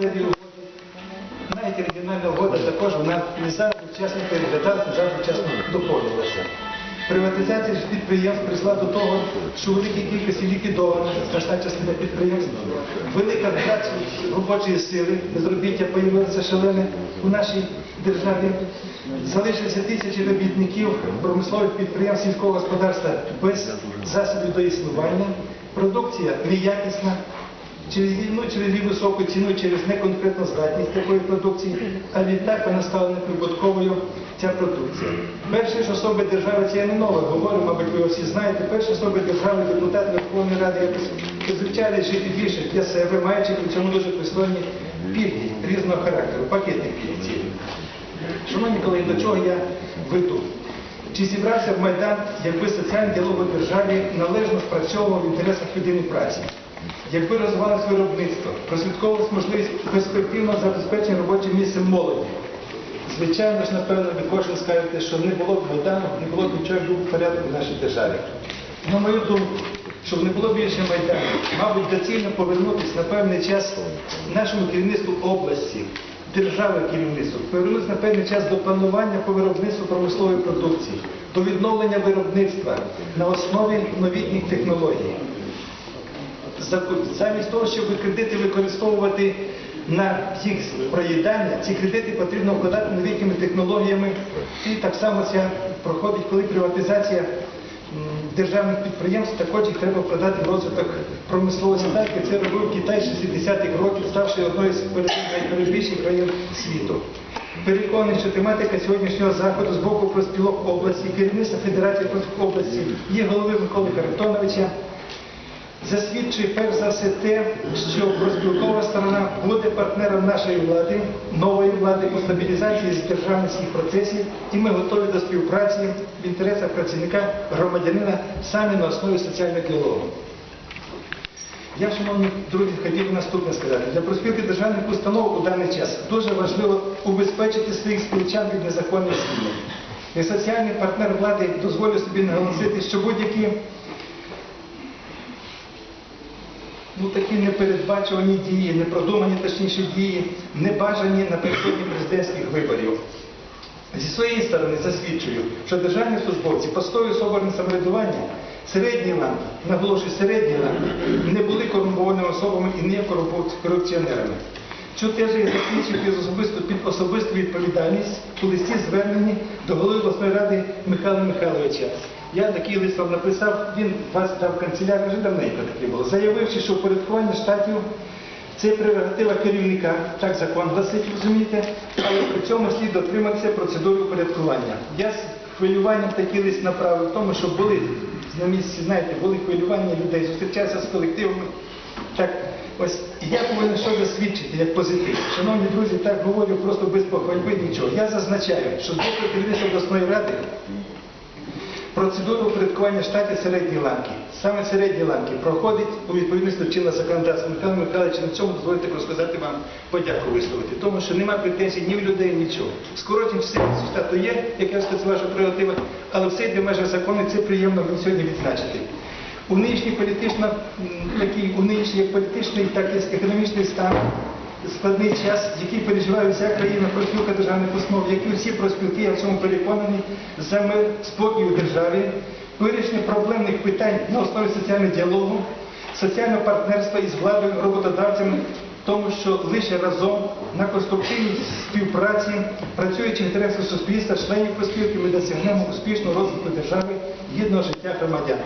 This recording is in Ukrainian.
Навіть регіональна угода також вона не вчасно переглядалася, не завжди вчасно доповнювалася. Приватизація підприємств прийшла до того, що у великій кількості ліквідована значна частина підприємств, велика втрата робочої сили, безробіття появилося шалене у нашій державі. Залишилися тисячі робітників промислових підприємств сільського господарства без засобів до існування. Продукція неякісна, через війну, через її високу ціну, через неконкретну здатність такої продукції, а відтак вона стала неприбутковою ця продукція. Перші ж особи держави, це я не нове говорю, мабуть, ви всі знаєте, перші особи держави, депутати Верховної Ради якось звичайно жити більше для себе, маючи при цьому дуже пристойні пільги різного характеру, пакети пільг. Шановні колеги, до чого я веду? Чи зібрався в Майдан, якби соціальний діалог у державі належно спрацьовував в інтересах людини праці? Якби розвивалось виробництво, прослідковувалась можливість перспективного забезпечення робочим місцем молоді? Звичайно ж, напевно, ви кожен скажете, що не було б Майдану, не було б нічого, був порядок в нашій державі. На мою думку, щоб не було більше Майдану, мабуть, доцільно повернутися на певний час нашому керівництву області, держави керівництву, повернутися на певний час до планування по виробництву промислової продукції, до відновлення виробництва на основі новітніх технологій. Замість того, щоб кредити використовувати на їх проїдання, ці кредити потрібно вкладати новітніми технологіями. І так само це проходить, коли приватизація державних підприємств, також їх треба вкладати в розвиток промисловості. Так, це робив Китай 60-х років, ставши одною з найпередбільших країн світу. Переконаний, що тематика сьогоднішнього заходу з боку профспілок області, керівництва Федерації профспілок області, є голови Миколи Харитоновича, засвідчує перш за все те, що проспілкова сторона буде партнером нашої влади, нової влади по стабілізації державницьких процесів, і ми готові до співпраці в інтересах працівника громадянина саме на основі соціального діалогу. Я, шановні друзі, хотів би наступне сказати. Для проспілки державних установ у даний час дуже важливо убезпечити своїх співчан від незаконних звільнень. Як соціальний партнер влади дозволю собі наголосити, що будь-які ну, такі непередбачувані дії, непродумані точніше дії, небажані напередодні президентських виборів. Зі своєї сторони засвідчую, що державні службовці постою соборне самоврядування, середні ланки, наголошую середні ланки, не були корумпованими особами і не корупціонерами. Що теж є засвідчив під особисту, під особисту відповідальність у листі зверненні до голови обласної ради Михайла Михайловича. Я такий лист вам написав, він вас дав канцелярію, вже давненько таке було, заявивши, що впорядкування штатів це прерогатива керівника, так закон гласить, розумієте, але при цьому слід дотриматися процедури упорядкування. Я з хвилюванням такий лист направив, тому що були на місці, знаєте, були хвилювання людей, зустрічався з колективами. Так, ось я повинен що засвідчити як позитив. Шановні друзі, так говорю просто без похвальби нічого. Я зазначаю, що з боку обласної ради Процедуру упорядкування штатів середньої ланки, саме середні ланки, проходить у відповідності до чинного законодавства. Михайло Михайлович, на цьому дозвольте розказати вам подяку висловити, тому що немає претензій ні в людей, нічого. Скорочень чисельності штату є, як я сказав, ваша прерогатива, але все йде в межах закону, це приємно сьогодні відзначити. У нинішній політично, такий, у нинішній політичний, так і економічний стан складний час, який переживає вся країна, профспілка державних установ, як і всі профспілки, я в цьому переконаний, за мир, спокій у державі, вирішення проблемних питань на основі соціального діалогу, соціального партнерства із владою, роботодавцями, тому що лише разом на конструктивній співпраці, працюючи в інтересах суспільства, членів профспілки, ми досягнемо успішного розвитку держави, гідного життя громадян.